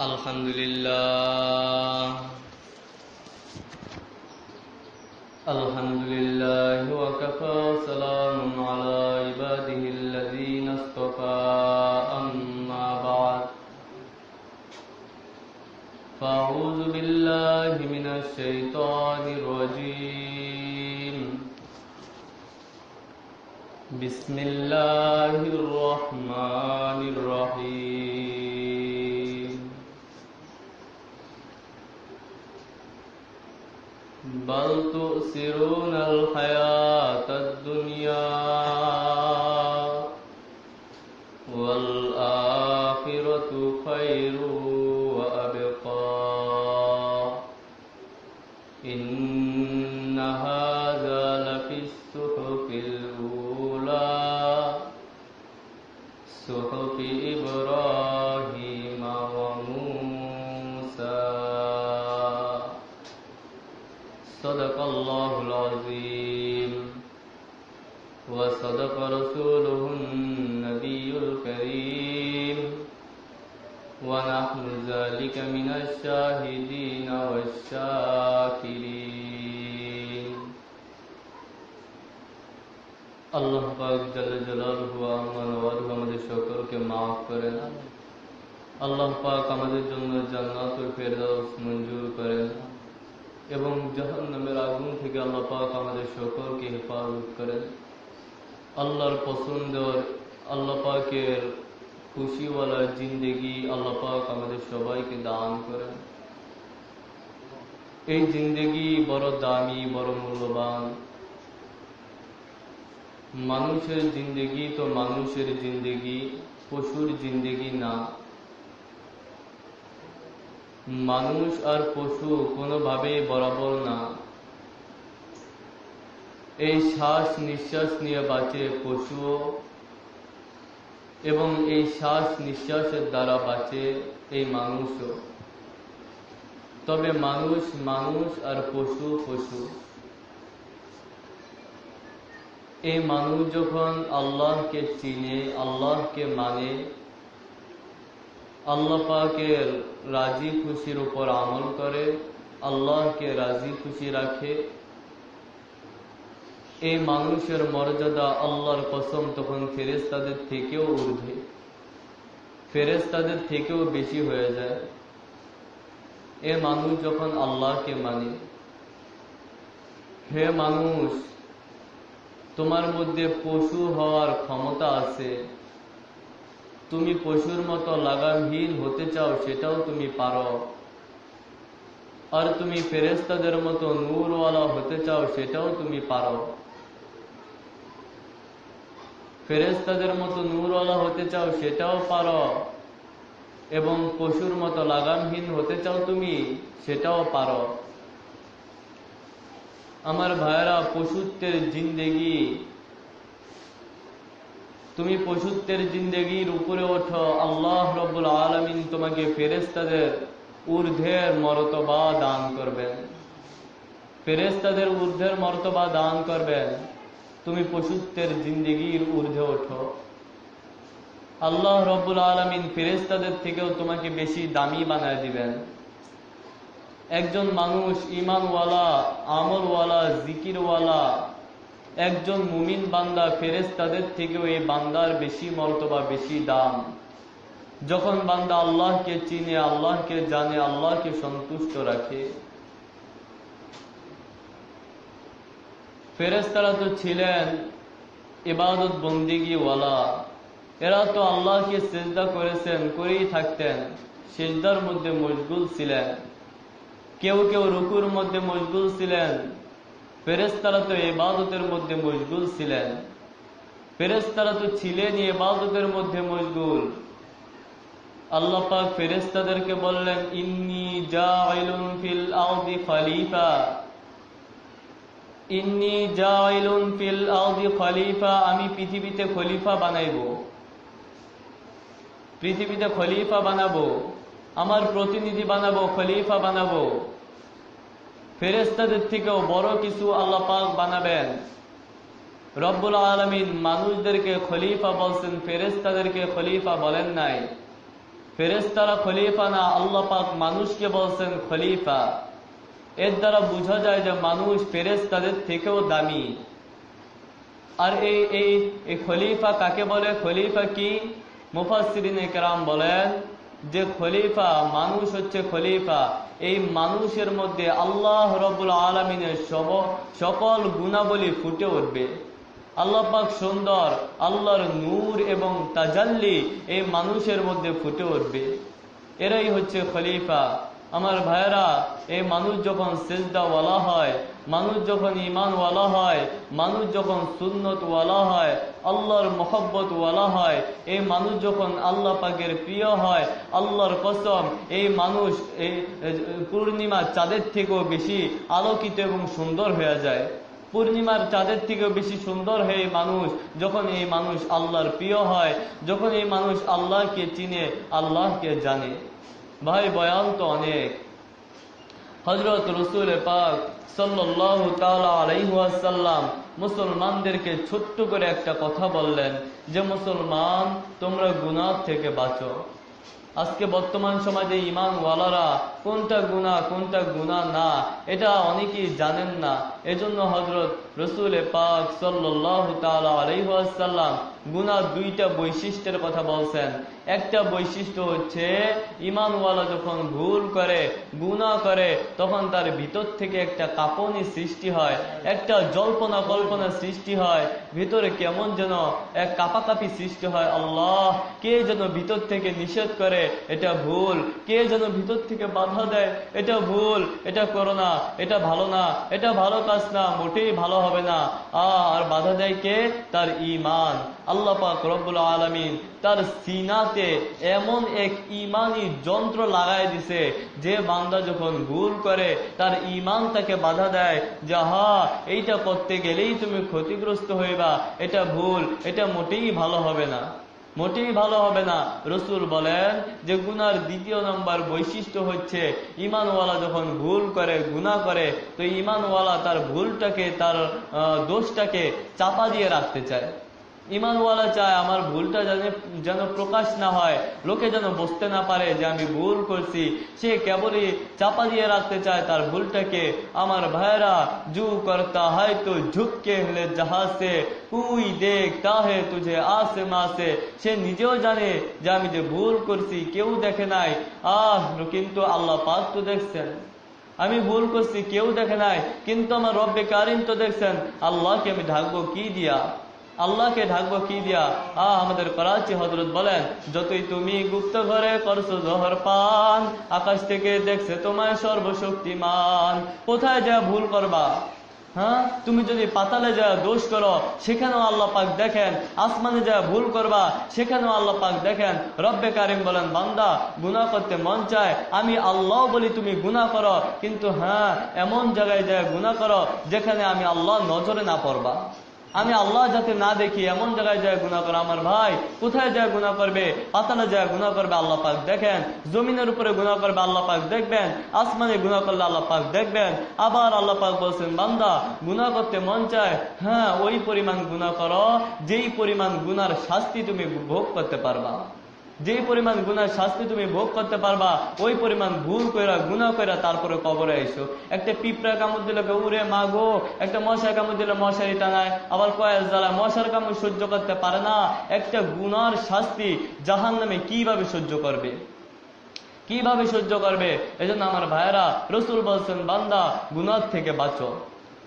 الحمد لله الحمد لله وكفى سلام على عباده الذين اصطفى أما بعد فأعوذ بالله من الشيطان الرجيم بسم الله الرحمن الرحيم بل تؤثرون الحياة الدنيا. والشاكرين আল্লাহ পাক জাল্লা জালালহু আম্মা নওয়াজহু আমাদের সকলকে মাফ করেন আল্লাহ পাক আমাদের জন্য জান্নাতুল ফেরদাউস মঞ্জুর করেন এবং জাহান্নামের আগুন থেকে আল্লাহ পাক আমাদের সকলকে হেফাজত করেন আল্লাহর পছন্দ আল্লাহ পাকের খুশিওয়ালা জিন্দেগি আল্লাহ পাক আমাদের সবাইকে দান করেন এই জিন্দেগি বড় দামি, বড় মূল্যবান। মানুষের জিন্দেগি তো মানুষের জিন্দেগি, পশুর জিন্দেগি না। মানুষ আর পশু কোনোভাবেই বরাবর না। এই শ্বাস নিঃশ্বাস নিয়ে বাঁচে পশুও এবং এই শ্বাস নিঃশ্বাসের দ্বারা বাঁচে এই মানুষও। তবে মানুষ মানুষ আর পশু পশু। এই মানুষ যখন আল্লাহকে চিনে, আল্লাহকে মানে আল্লাহ পাকের রাজি খুশির উপর আমল করে, আল্লাহকে রাজি খুশি রাখে, এই মানুষের মর্যাদা আল্লাহর কসম তখন ফেরেস্তাদের থেকেও ঊর্ধ্বে। ফেরেস্তাদের থেকেও বেশি হয়ে যায়। এ মানুষ যখন আল্লাহকে মানে হে মানুষ, তোমার মধ্যে পশু হওয়ার ক্ষমতা আছে, তুমি পশুর মতো লাগামহীন হতে চাও সেটাও তুমি পারো। আর তুমি ফেরেস্তাদের মতো নূরওয়ালা হতে চাও সেটাও তুমি পারো। ফেরেস্তাদের মতো নূরওয়ালা হতে চাও সেটাও পারো। এবং পশুর মতো লাগামহীন হতে চাও তুমি, সেটাও পারো। আমার ভাইয়েরা, পশুত্বের জিন্দেগি। তুমি পশুত্বের জিন্দেগির উপরে ওঠো। আল্লাহ রব্বুল আলমিন তোমাকে ফেরেস্তাদের ঊর্ধ্বের মরতবা দান করবেন। ফেরেস্তাদের ঊর্ধ্বের মরতবা দান করবেন। তুমি পশুত্বের জিন্দেগির ঊর্ধ্বে ওঠো। আল্লাহ রব্বুল আলমিন ফেরেস্তাদের থেকেও তোমাকে বেশি দামি বানায় দিবেন। একজন মানুষ ইমানওয়ালা আমলওয়ালা, জিকিরওয়ালা, একজন মুমিন বান্দা ফেরেস্তাদের থেকেও এই বান্দার বেশি মর্তবা বেশি দাম। যখন বান্দা আল্লাহকে চিনে, আল্লাহকে জানে, আল্লাহকে সন্তুষ্ট রাখে। ফেরেস্তারা তো ছিলেন ইবাদত বন্দিগিওয়ালা এরা তো আল্লাহকে সেজদা করেছেন, করেই থাকতেন। সেজদার মধ্যে মশগুল ছিলেন। কেউ কেউ রুকুর মধ্যে মশগুল ছিলেন। ফেরেস্তারা তো এবাদতের মধ্যে মশগুল ছিলেন। ফেরেস্তারা তো ছিলেন এবাদতের মধ্যে মশগুল। আল্লাহ পাক ফেরেস্তাদেরকে বললেন, ইন্নি জাইলুন ফিল আরদি খলিফা। ইন্নি জাইলুন ফিল আরদি খলিফা, আমি পৃথিবীতে খলিফা বানাইব। পৃথিবীতে খলিফা বানাবো, আমার প্রতিনিধি বানাবো, খলিফা বানাবো। ফেরেস্তাদের থেকেও বড় কিছু আল্লাহ পাক বানাবেন। রব্বুল আলমিন মানুষদেরকে খলিফা বলছেন ফেরেস্তাদেরকে খলিফা বলেন নাই। ফেরেস্তারা খলিফা না, আল্লাহ পাক মানুষকে বলছেন খলিফা। এর দ্বারা বোঝা যায় যে মানুষ ফেরেস্তাদের থেকেও দামি। আর এই এই এই খলিফা কাকে বলে? খলিফা কি? মুফাসসিরিন কেরাম বলেন যে খলিফা, মানুষ হচ্ছে খলিফা। এই মানুষের মধ্যে আল্লাহ রবুল আলমিনের সব, সকল গুণাবলী ফুটে উঠবে। আল্লাহ পাক সুন্দর, আল্লাহর নূর এবং তাজাল্লি এই মানুষের মধ্যে ফুটে উঠবে। এরাই হচ্ছে খলিফা। আমার ভাইরা এই মানুষ যখন সেজদা ওয়ালা হয় মানুষ যখন ইমান ওয়ালা হয়, মানুষ যখন সুন্নত ওয়ালা হয়, আল্লাহর মোহব্বত ওয়ালা হয়, এই মানুষ যখন আল্লাহ পাকের প্রিয় হয়, আল্লাহর কসম, এই মানুষ এই পূর্ণিমা চাঁদের থেকেও বেশি আলোকিত এবং সুন্দর হয়ে যায়। পূর্ণিমার চাঁদের থেকেও বেশি সুন্দর হয়ে মানুষ, যখন এই মানুষ আল্লাহর প্রিয় হয়, যখন এই মানুষ আল্লাহকে চিনে, আল্লাহকে জানে। ভাই, বয়ান তো অনেক। হজরত রসুল পাক সাল্লাহ আলাইহাসাল্লাম মুসলমানদেরকে ছোট্ট করে একটা কথা বললেন যে, মুসলমান, তোমরা গুনাহ থেকে বাঁচো। আজকে বর্তমান সমাজে ইমান ওয়ালারা কোনটা গুণা কোনটা গুণা না, এটা অনেকেই জানেন না। এজন্য হজরত রসুল পাক আলাইহাসাল্লাম গুনার দুইটা বৈশিষ্ট্যের কথা বলছেন। একটা বৈশিষ্ট্য হচ্ছে ইমানওয়ালা যখন ভুল করে গুণা করে, তখন তার ভিতর থেকে একটা কাঁপনি সৃষ্টি হয়, একটা জল্পনা কল্পনা সৃষ্টি হয়, ভিতরে কেমন যেন এক কাপাকাপি সৃষ্টি হয়। আল্লাহ, কে যেন ভিতর থেকে নিষেধ করে, এটা ভুল। কে যেন ভিতর থেকে বাধা দেয়, এটা ভুল। এটা করো না, এটা ভালো না, এটা ভালো না, মোটেই ভালো হবে না। আর বাধা দেয় কে? তার ইমান আল্লাহ রব্বুল আলমিন তার সিনাতে এমন এক ইমানি যন্ত্র লাগাই দিছে, যে বান্দা যখন ভুল করে, তার ইমান তাকে বাধা দেয়, যে হা এইটা করতে গেলেই তুমি ক্ষতিগ্রস্ত হইবা, এটা ভুল, এটা মোটেই ভালো হবে না। মোটেই ভালো হবে না। রসুল বলেন যে, গুনার দ্বিতীয় নম্বর বৈশিষ্ট্য হচ্ছে, ইমানওয়ালা যখন ভুল করে গুণা করে, তো ইমানওয়ালা তার ভুলটাকে, তার দোষটাকে চাপা দিয়ে রাখতে চায়। ইমানওয়ালা চায়, আমার ভুলটা যেন যেন প্রকাশ না হয়, লোকে যেন বুঝতে না পারে যে আমি ভুল করছি। সে কেবলই চাপা দিয়ে রাখতে চায় তার ভুলটাকে। আমার ভাইরা জু করতা হয় তো ঝুঁককে হলে জাহাজে। কুই দেখ তাহে তুঝে আসে মাসে সে নিজেও জানে যে আমি যে ভুল করছি, কেউ দেখে নাই। আহ কিন্তু আল্লাহ পাক তো দেখছেন। আমি ভুল করছি, কেউ দেখে নাই। কিন্তু আমার রব্বে কারিম তো দেখছেন। আল্লাহকে আমি ঢাকবো কি দিয়া? আল্লাহকে ঢাকবো কি দিয়া? আহ, আমাদের করাচি হজরত বলেন, যতই তুমি গুপ্ত ঘরে করছ জহর পান, আকাশ থেকে দেখছে তোমায় সর্বশক্তিমান। কোথায় যা ভুল করবা? হ্যাঁ? তুমি যদি পাতালে যা দোষ করো, সেখানেও আল্লাহ পাক দেখেন। আসমানে যা ভুল করবা, সেখানেও আল্লাহ পাক দেখেন। রব্বে কারিম বলেন, বান্দা গুণা করতে মন চায়। আমি আল্লাহ বলি তুমি গুণা করো। কিন্তু হ্যাঁ এমন জায়গায় যায় গুণা করো, যেখানে আমি আল্লাহ নজরে না পড়বা। আমি আল্লাহ যাতে না দেখি, এমন জায়গায় যায় গুণা করে আমার ভাই, কোথায় যায় গুণা করবে, পাতালে যায় গুণা করবে, আল্লাহ পাক দেখেন। জমিনের উপরে গুণা করবে, আল্লাহ পাক দেখবেন। আসমানে গুণা করলে আল্লাহ পাক দেখবেন। আবার আল্লাহ পাক বলছেন, বান্দা গুণা করতে মন চায়? হ্যাঁ ওই পরিমাণ গুণা করো, যেই পরিমাণ গুনার শাস্তি তুমি ভোগ করতে পারবা। যেই পরিমাণ গুনার শাস্তি তুমি ভোগ করতে পারবা, ওই পরিমাণ ভুল কইরা গুণা কইরা তারপরে কবরে আইসো। একটা পিঁপড়া কামড় দিলে উড়ে মা গো! একটা মশার কামড় দিলে মশারি টানায়, আবার কয়েক জ্বালায় মশার কামড় সহ্য করতে পারে না, একটা গুনার শাস্তি জাহান নামে কীভাবে সহ্য করবে? কীভাবে সহ্য করবে? এজন্য আমার ভাইয়েরা, রসুল বলছেন, বান্দা গুনার থেকে বাঁচো।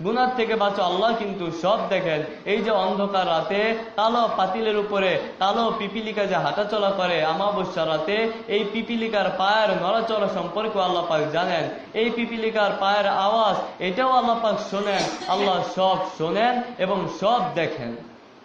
গুনার থেকে বাঁচো, আল্লাহ কিন্তু সব দেখেন। এই যে অন্ধকার রাতে কালো পাতিলের উপরে কালো পিপিলিকা যে হাঁটাচলা করে আমাবস্যা রাতে, এই পিপিলিকার পায়ের নড়াচড়া সম্পর্কে আল্লাহ পাক জানেন। এই পিপিলিকার পায়ের আওয়াজ, এটাও আল্লাহ পাক শোনেন। আল্লাহ সব শোনেন এবং সব দেখেন।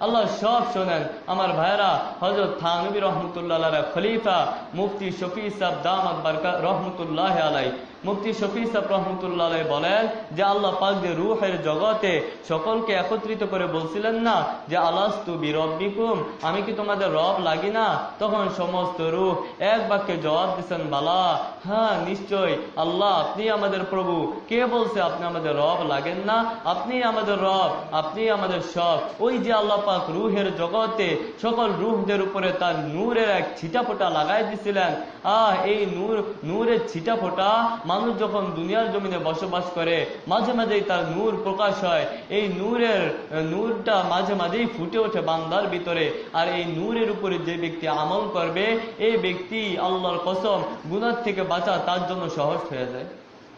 আল্লাহ সব শোনেন। আমার ভাইরা হজরত থানবী রহমতুল্লাহ খলিফা মুফতি শফি সাহ দামাত বারকা রহমতুল্লাহ আলাই মুফতি শফি সাহ রহমতুল্লাহ বলেন যে আল্লাহ পাক যে রুহের জগতে সকলকে একত্রিত করে বলছিলেন না যে, আলাস্তু বিরব্বিকুম, আমি কি তোমাদের রব লাগি না? তখন সমস্ত রূহ এক বাক্যে জবাব দিচ্ছেন, বালা হ্যাঁ নিশ্চয়, আল্লাহ, আপনি আমাদের প্রভু। কে বলছে আপনি আমাদের রব লাগেন না? আপনি আমাদের রব, আপনি আমাদের সব। ওই যে আল্লাহ পাক রুহের জগতে সকল রুহদের উপরে তার নূরের এক ছিটাফোটা লাগাই দিছিলেন। আহ, এই নূর, নূরের ছিটাফোটা মানুষ যখন দুনিয়ার জমিনে বসবাস করে, মাঝে মাঝেই তার নূর প্রকাশ হয়। এই নূরের, নূরটা মাঝে মাঝেই ফুটে ওঠে বান্দার ভিতরে। আর এই নূরের উপরে যে ব্যক্তি আমল করবে, এই ব্যক্তি আল্লাহর কসম গুনার থেকে বাঁচা তার জন্য সহজ হয়ে যায়।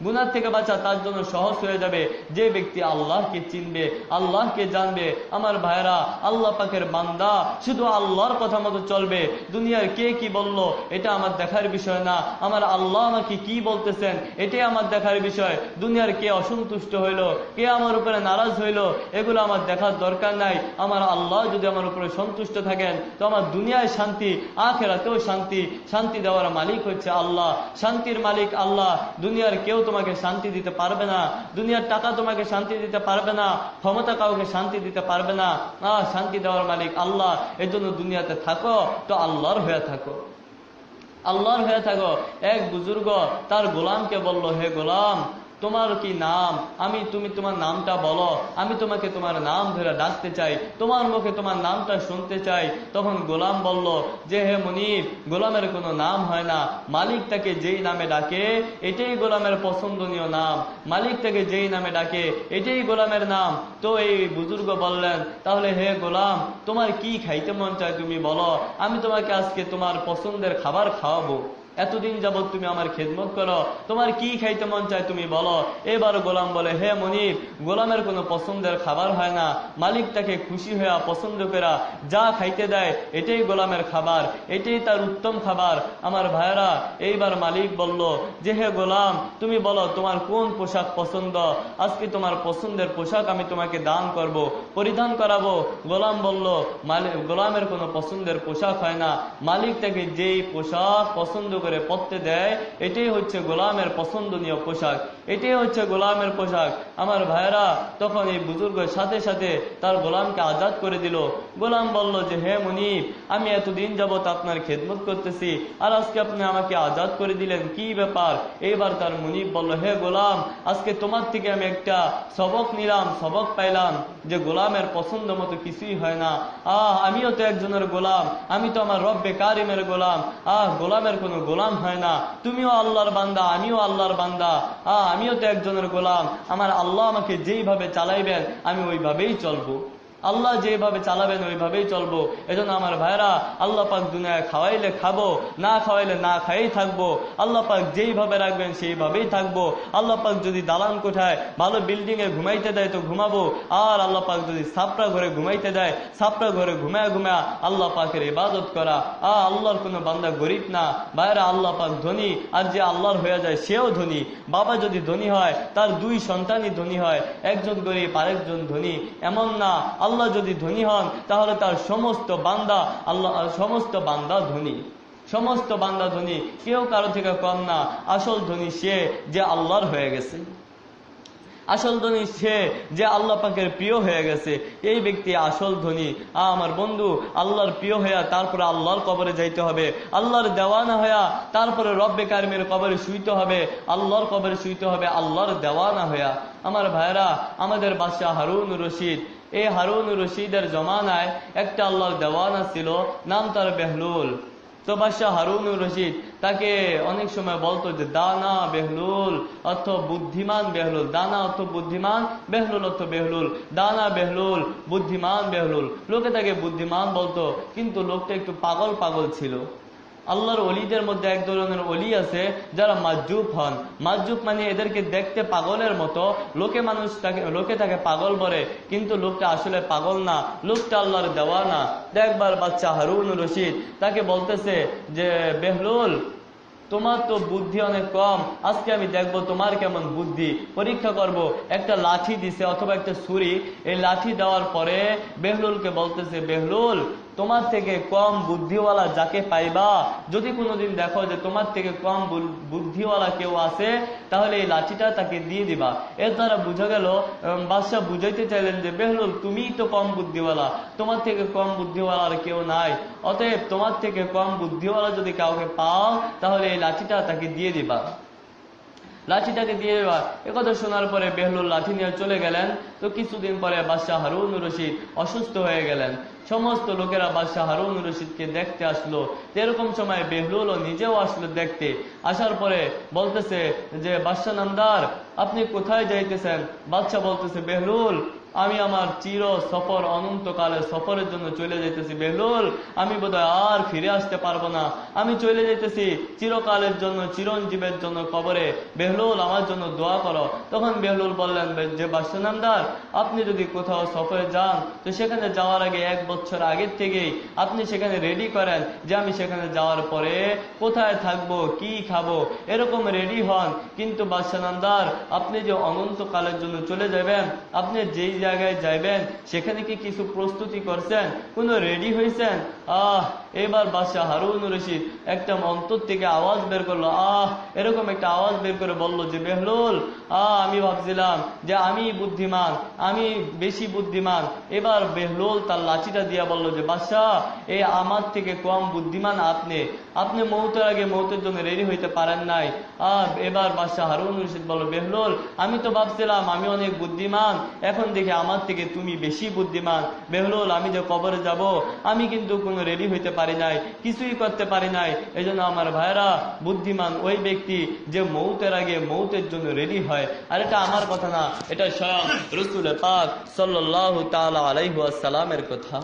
গুনার থেকে বাঁচা তার জন্য সহজ হয়ে যাবে। যে ব্যক্তি আল্লাহকে চিনবে, আল্লাহকে জানবে, আমার ভাইরা আল্লাহ পাকের বান্দা, শুধু আল্লাহর কথা মতো চলবে। দুনিয়ার কে কি বলল, এটা আমার দেখার বিষয় না। আমার আল্লাহ আমাকে কি বলতেছেন, এটাই আমার দেখার বিষয়। দুনিয়ার কে অসন্তুষ্ট হইল, কে আমার উপরে নারাজ হইল, এগুলো আমার দেখার দরকার নাই। আমার আল্লাহ যদি আমার উপরে সন্তুষ্ট থাকেন, তো আমার দুনিয়ায় শান্তি, আখেরাতেও শান্তি। শান্তি দেওয়ার মালিক হচ্ছে আল্লাহ। শান্তির মালিক আল্লাহ। দুনিয়ার কেউ তোমাকে শান্তি দিতে পারবে না। দুনিয়ার টাকা তোমাকে শান্তি দিতে পারবে না। ক্ষমতা কাউকে শান্তি দিতে পারবে না। শান্তি দেওয়ার মালিক আল্লাহ। এর জন্য দুনিয়াতে থাকো, তো আল্লাহর হয়ে থাকো। আল্লাহর হয়ে থাকো। এক বুজুর্গ তার গোলামকে বলল, হে গোলাম তোমার কি নাম? আমি, তুমি তোমার নামটা বলো। আমি তোমাকে তোমার নাম ধরে ডাকতে চাই। তোমার মুখে তোমার নামটা শুনতে চাই। তখন গোলাম বলল, যে হে মনির গোলামের কোনো নাম হয় না। মালিক তাকে যেই নামে ডাকে, এটাই গোলামের পছন্দনীয় নাম। মালিক তাকে যেই নামে ডাকে, এটাই গোলামের নাম। তো এই বুজুর্গ বললেন, তাহলে হে গোলাম, তোমার কি খাইতে মন চায় তুমি বলো। আমি তোমাকে আজকে তোমার পছন্দের খাবার খাওয়াবো। এতদিন যাবৎ তুমি আমার খেদমত করো। তোমার কি খাইতে মন চায় তুমি বলো। এবার গোলাম বলে, হে মনির গোলামের কোনো পছন্দের খাবার হয় না। মালিক তাকে খুশি হয়ে পছন্দ করা যা খাইতে দেয়, এটাই গোলামের খাবার, এটাই তার উত্তম খাবার। আমার ভাইরা এইবার মালিক বলল, যে হে গোলাম, তুমি বলো, তোমার কোন পোশাক পছন্দ? আজকে তোমার পছন্দের পোশাক আমি তোমাকে দান করব, পরিধান করাবো। গোলাম বলল মালিক গোলামের কোনো পছন্দের পোশাক হয় না। মালিক তাকে যেই পোশাক পছন্দ করে পরতে দেয়। এটাই হচ্ছে গোলামের পছন্দনীয় পোশাক। এটাই হচ্ছে গোলামের পোশাক। আমার ভাইরা তখন এই বুজুর্গের সাথে সাথে তার গোলামকে আজাদ করে দিল। গোলাম বলল যে, হে মুনিব, আমি এতদিন যাবত আপনার খেদমত করতেছি আর আজকে আপনি আমাকে আজাদ করে দিলেন। কি ব্যাপার? এইবার তার মুনিব বলল, হে গোলাম, আজকে তোমার থেকে আমি একটা সবক নিলাম, সবক পাইলাম যে গোলামের পছন্দ মতো কিছুই হয় না। আহ, আমিও তো একজনের গোলাম, আমি তো আমার রব্বে কারিমের গোলাম। আহ, গোলামের কোনো গোলাম হয় না। তুমিও আল্লাহর বান্দা, আমিও আল্লাহর বান্দা। আহ আমিও তো একজনের গোলাম। আমার আল্লাহ আমাকে যেইভাবে চালাইবেন আমি ওইভাবেই চলবো। আল্লাহ যেভাবে চালাবেন, ওইভাবেই চলবো। এজন্য আমার ভাইরা আল্লাহ পাক দুনিয়ায় খাওয়াইলে খাব, না খাওয়াইলে না খাইই থাকব। আল্লাহ পাক যেইভাবে রাখবেন, সেইভাবেই থাকব। আল্লাহ পাক যদি দালান কোঠায় ভালো বিল্ডিং এ ঘুমাইতে দেয় তো ঘুমাবো। আর আল্লাহ পাক যদি সাপড়া ঘরে ঘুমাইতে দেয় সাপড়া ঘরে ঘুমায় ঘুমায় আল্লাহ পাকের ইবাদত করা। আ, আল্লাহর কোনো বান্দা গরিব না। ভাইরা আল্লাহ পাক ধনী, আর যে আল্লাহর হয়ে যায়, সেও ধনী। বাবা যদি ধনী হয়, তার দুই সন্তানই ধনী হয়। একজন গরিব, আরেকজন ধনী। এমন না আল্লাহ যদি ধনী হন, তাহলে তার সমস্ত বান্দা আল্লাহ, সমস্ত বান্দা ধনী। সমস্ত বান্দা ধনী, কেউ কারও থেকে কম না। আসল ধনী সে যে আল্লাহর হয়ে গেছে। আসল ধনী সে যে আল্লাহ পাকের প্রিয় হয়ে গেছে। এই ব্যক্তি আসল ধনী। আমার বন্ধু, আল্লাহর প্রিয় হইয়া তারপরে আল্লাহর কবরে যাইতে হবে। আল্লাহর দেওয়ানা হইয়া তারপরে রব্বে কারিমের কবরে শুইতে হবে। আল্লাহর কবরে শুইতে হবে, আল্লাহর দেওয়ানা হইয়া। আমার ভাইরা আমাদের বাদশাহ হারুন রশিদ এই হারুন রশিদের জমানায় একটা আল্লাহর দেওয়ানা ছিল, নাম তার বেহলুল। তো বাদশাহ হারুন রশিদ তাকে অনেক সময় বলতো যে, দানা বেহলুল অর্থ বুদ্ধিমান বেহলুল, দানা অর্থ বুদ্ধিমান, বেহলুল অর্থ বেহলুল, দানা বেহলুল, বুদ্ধিমান বেহলুল। লোকে তাকে বুদ্ধিমান বলতো, কিন্তু লোকটা একটু পাগল পাগল ছিল। আল্লাহর অলিদের মধ্যে এক ধরনের অলি আছে, যারা মাজুব হন। মাজুব মানে এদেরকে দেখতে পাগলের মতো। লোকে মানুষ তাকে লোকে তাকে পাগল বলে, কিন্তু লোকটা আসলে পাগল না। লোকটা আল্লাহর দেওয়া না। দেখবার বাচ্চা হারুন রশিদ, তাকে বলতেছে যে, বেহলুল, তোমার তো বুদ্ধি অনেক কম। আজকে আমি দেখব তোমার কেমন বুদ্ধি। পরীক্ষা করব। একটা লাঠি দিছে অথবা একটা ছুরি। এই লাঠি দেওয়ার পরে বেহলুলকে বলতেছে, বেহলুল তোমার থেকে কম বুদ্ধিওয়ালা যাকে পাইবা, যদি কোনোদিন দেখো যে তোমার থেকে কম বুদ্ধিওয়ালা কেউ আছে, তাহলে এই লাঠিটা তাকে দিয়ে দিবা। এর দ্বারা বুঝা গেল বাদশাহ বুঝাইতে চাইলেন যে বেহলুল তুমিই তো কম বুদ্ধিওয়ালা, তোমার থেকে কম বুদ্ধিওয়ালা আর কেউ নাই। অতএব তোমার থেকে কম বুদ্ধিওয়ালা যদি কাউকে পাও, তাহলে এই লাঠিটা তাকে দিয়ে দিবা। লাঠিটাকে দিয়ে একথা শোনার পরে বেহলুল লাঠি নিয়ে চলে গেলেন। তো কিছুদিন পরে বাদশাহ হারুন রশিদ অসুস্থ হয়ে গেলেন। সমস্ত লোকেরা বাদশাহ হারুন রশিদকে দেখতে আসলো। এরকম সময় বেহলুলও নিজেও আসলো দেখতে। আসার পরে বলতেছে যে, বাদশাহ নামদার আপনি কোথায় যাইতেছেন? বাদশাহ বলতেছে, বেহলুল আমি আমার চির সফর অনন্তকালের সফরের জন্য চলে যেতেছি বেহলুল আমি বোধহয় আর ফিরে আসতে পারব না। আমি চলে যেতেছি চিরকালের জন্য, চিরঞ্জীবের জন্য কবরে। বেহলুল আমার জন্য দোয়া করো। তখন বেহলুল বললেন, যে বাদশানামদার আপনি যদি কোথাও সফরে যান, তো সেখানে যাওয়ার আগে এক বছর আগের থেকেই আপনি সেখানে রেডি করেন যে আমি সেখানে যাওয়ার পরে কোথায় থাকব, কি খাব, এরকম রেডি হন। কিন্তু বাদশানামদার আপনি যে অনন্তকালের জন্য চলে যাবেন, আপনি যেই জায়গায় যাইবেন, সেখানে কি কিছু প্রস্তুতি করছেন? কোনো রেডি হয়েছেন আহ, এবার বাদশাহ হারুন রশিদ একটা অন্তর থেকে আওয়াজ বের করল। আহ, এরকম একটা আওয়াজ বের করে বলল যে, বেহলুল, আহ, আমি ভাবছিলাম যে আমি বুদ্ধিমান, আমি বেশি বুদ্ধিমান। এবার বেহলুল তার লাঠিটা দিয়া বলল যে, বাদশাহ এই আমার থেকে কম বুদ্ধিমান আপনি। আপনি মৌতের আগে মৌতের জন্য রেডি হইতে পারেন নাই। আহ, এবার বাদশাহ হারুন রশিদ বলল, বেহলুল, আমি তো ভাবছিলাম আমি অনেক বুদ্ধিমান, এখন দেখি আমার থেকে তুমি বেশি বুদ্ধিমান। বেহলুল আমি যে কবরে যাব, আমি কিন্তু কোনো রেডি হইতে পারি নাই, কিছুই করতে পারি নাই। এজন্য আমার ভাইরা বুদ্ধিমান ওই ব্যক্তি যে মৌতের আগে মৌতের জন্য রেডি হয়। আর এটা আমার কথা না, এটা স্বয়ং রসুল পাক সাল্লাহ তালা আলাইহাসালামের কথা।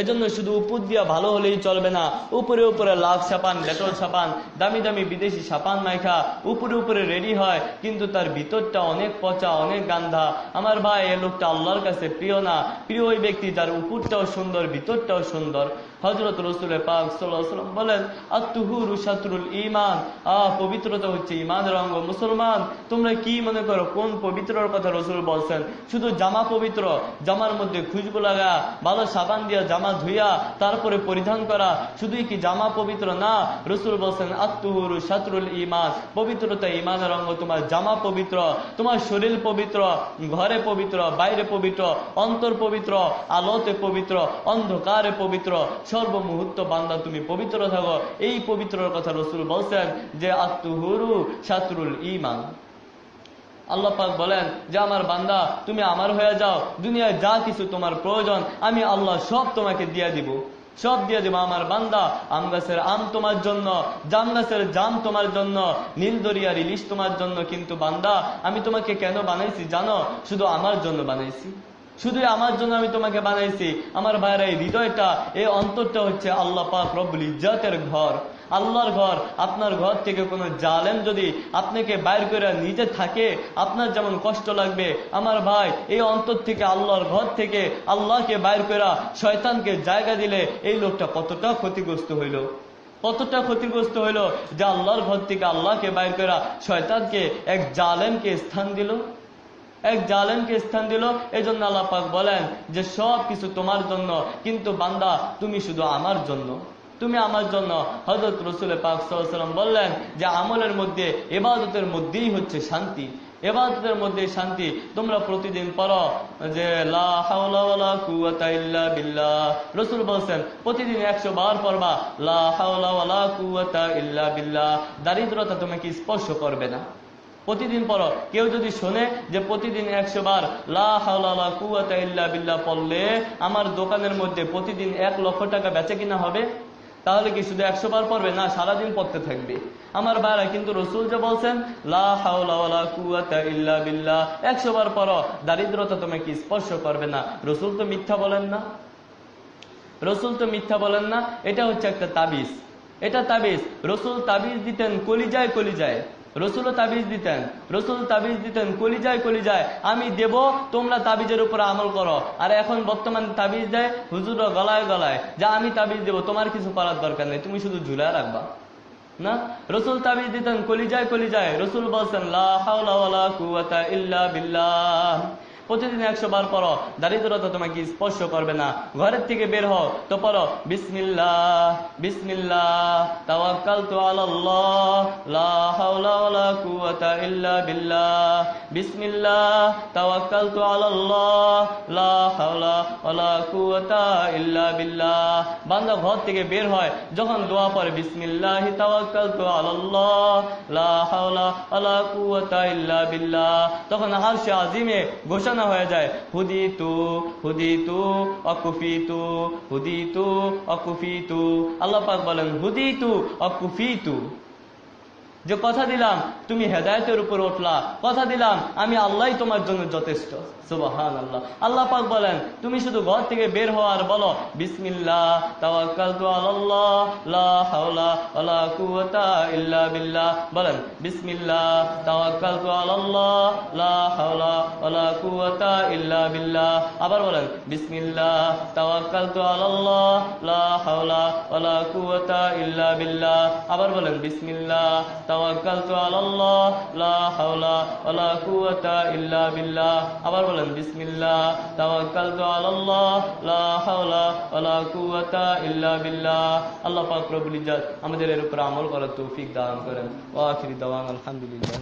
এজন্য শুধু উপর দিয়া ভালো হলেই চলবে না। উপরে উপরে লাভ ছাপান লেটল ছাপান, দামি দামি বিদেশি ছাপান মাইখা উপরে উপরে রেডি হয়, কিন্তু তার ভিতরটা অনেক পচা, অনেক গান্ধা। আমার ভাই, এ লোকটা আল্লাহর কাছে প্রিয় না। প্রিয় ওই ব্যক্তি যার উপরটাও সুন্দর, ভিতরটাও সুন্দর। হজরত রসুল পাক সাল্লাম বলেন আত্মহুরু শাত্রুল ইমান আহ পবিত্রতা হচ্ছে ইমানের অঙ্গ, মুসলমান। তোমরা কি মনে করো কোন পবিত্রর কথা রসুল বলছেন? শুধু জামা পবিত্র, জামার মধ্যে খুশবু লাগা, ভালো সাবান দিয়া জামা ধুইয়া, তারপরে পরিধান করা, শুধুই কি জামা পবিত্র? না, রসুল বলছেন আত্মহুরু শাত্রুল ইমান পবিত্রতা ইমানের অঙ্গ, তোমার জামা পবিত্র, তোমার শরীর পবিত্র, ঘরে পবিত্র, বাইরে পবিত্র, অন্তর পবিত্র, আলোতে পবিত্র, অন্ধকারে পবিত্র। সর্বমুহূর্ত বান্দা, তুমি পবিত্র থাকো। এই পবিত্রর কথা রসুল বলছেন যে, আত্মহুরু শাত্রুল ইমান আল্লাহ পাক বলেন যে, আমার বান্দা, তুমি আমার হয়ে যাও। দুনিয়ায় যা কিছু তোমার প্রয়োজন, আমি আল্লাহ সব তোমাকে দিয়ে দিব। সব দিয়ে দেবো। আমার বান্দা, আম গাছের আম তোমার জন্য, জাম গাছের জাম তোমার জন্য, নীল দরিয়ার ইলিশ তোমার জন্য। কিন্তু বান্দা, আমি তোমাকে কেন বানাইছি জানো? শুধু আমার জন্য বানাইছি। শুধু আমার জন্য আমি তোমাকে বানাইছি। আমার ভাইয়ের এই হৃদয়টা, এই অন্তরটা হচ্ছে আল্লাহ পাক রব্বুল ইজ্জাতের ঘর। আল্লাহর ঘর, আপনার ঘর থেকে কোনো জালেম যদি আপনাকে বাইর করে নিজে থাকে, আপনার যেমন কষ্ট লাগবে, আমার ভাই, এই অন্তর থেকে, আল্লাহর ঘর থেকে আল্লাহকে বাইর করা শয়তানকে জায়গা দিলে এই লোকটা কতটা ক্ষতিগ্রস্ত হইল। কতটা ক্ষতিগ্রস্ত হইল যে আল্লাহর ঘর থেকে আল্লাহকে বাইর করা শয়তানকে, এক জালেমকে স্থান দিল। এক জালেমকে স্থান দিল এই জন্য আল্লাহ পাক বলেন যে সব কিছু তোমার জন্য, কিন্তু বান্দা, তুমি শুধু আমার জন্য। তুমি আমার জন্য। হজরত রসুল পাক সাল্লাম বললেন যে আমলের মধ্যে এবাদতের মধ্যেই হচ্ছে শান্তি। এবাদতের মধ্যে শান্তি। তোমরা প্রতিদিন পড়ো যে বিল্লাহ। রাসূল বলেন প্রতিদিন 100 বার পড়বা, লা ওয়ালা ইল্লা বিল্লাহ। দারিদ্রতা তোমাকে স্পর্শ করবে না। প্রতিদিন পড়ো। কেউ যদি শোনে যে প্রতিদিন একশো বার লা হাওলা কুয়াতা ইল্লা বিল্লাহ পড়লে আমার দোকানের মধ্যে প্রতিদিন এক লক্ষ টাকা বেচে কিনা হবে? তাহলে কি শুধু একশো বার পড়বে? না, সারাদিন পড়তে থাকবে। আমার ভাইরা কিন্তু রসুল যে বলছেন একশো বার পড়ো। দারিদ্রতা তোমাকে স্পর্শ করবে না। রসুল তো মিথ্যা বলেন না। রসুল তো মিথ্যা বলেন না। এটা হচ্ছে একটা তাবিজ। এটা তাবিজ। রসুল তাবিজ দিতেন কলিজায় কলিজায়। রসুলও তাবিজ দিতেন রসুল তাবিজ দিতেন কলিজাই কলি যায় আমি দেব, তোমরা তাবিজের উপর আমল করো। আর এখন বর্তমান তাবিজ দেয় হুজুর গলায় গলায়, যা আমি তাবিজ দেব, তোমার কিছু করার দরকার নেই, তুমি শুধু ঝুলায় রাখবা। না? রসুল তাবিজ দিতেন, কলিজায় কলিজায়, রসুল বলছেন, লা ইল্লা বিল্লাহ। প্রতিদিন একশো বার পড়ো। দারিদ্রতা তোমাকে স্পর্শ করবে না। ঘরের থেকে বের হও, তো পড়ো, বিসমিল্লাহ বিসমিল্লাহ, তাওয়াক্কালতু আলাল্লাহ, লা হাওলা ওয়ালা কুওয়াতা ইল্লা বিল্লাহ, বিসমিল্লাহ, তাওয়াক্কালতু আলাল্লাহ, লা হাওলা ওয়ালা কুওয়াতা ইল্লা বিল্লাহ। বান্দা ঘর থেকে বের হয়, যখন দোয়া পড়ে, বিসমিল্লাহি তাওয়াক্কালতু আলাল্লাহ, লা হাওলা ওয়ালা কুওয়াতা ইল্লা বিল্লাহ। তখন আরশে আজিমে ঘোষণা হয়ে যায় হুদি তু হুদি তু অকুফি তু হুদি তু অকুফি তু আল্লাহ পাক বলেন হুদি তু অকুফি অকুফিতু। যে কথা দিলাম, তুমি হেদায়তের উপর উঠলা। কথা দিলাম, আমি আল্লাহ তোমার জন্য যথেষ্ট। সুবাহান আল্লাহ আল্লাহ পাক বলেন, তুমি শুধু ঘর থেকে বের হওয়ার বলো, বিসমিল্লাহ বলেন, বিসমিল্লাহ আবার বলেন, বিসমিল্লাহ আবার বলেন, বিসমিল্লাহ তাওয়াক্কালতু আলাল্লাহ, লা হাওলা ওয়ালা কুওয়াতা ইল্লা বিল্লাহ। আবার বলেন, বিসমিল্লাহ। তাওয়াক্কালতু আলাল্লাহ, লা হাওলা ওয়ালা কুওয়াতা ইল্লা বিল্লাহ। আল্লাহ পাক আমাদের এর উপর আমল করার তৌফিক দান করেন। ওয়া আখিরি দাওয়ান, আলহামদুলিল্লাহ।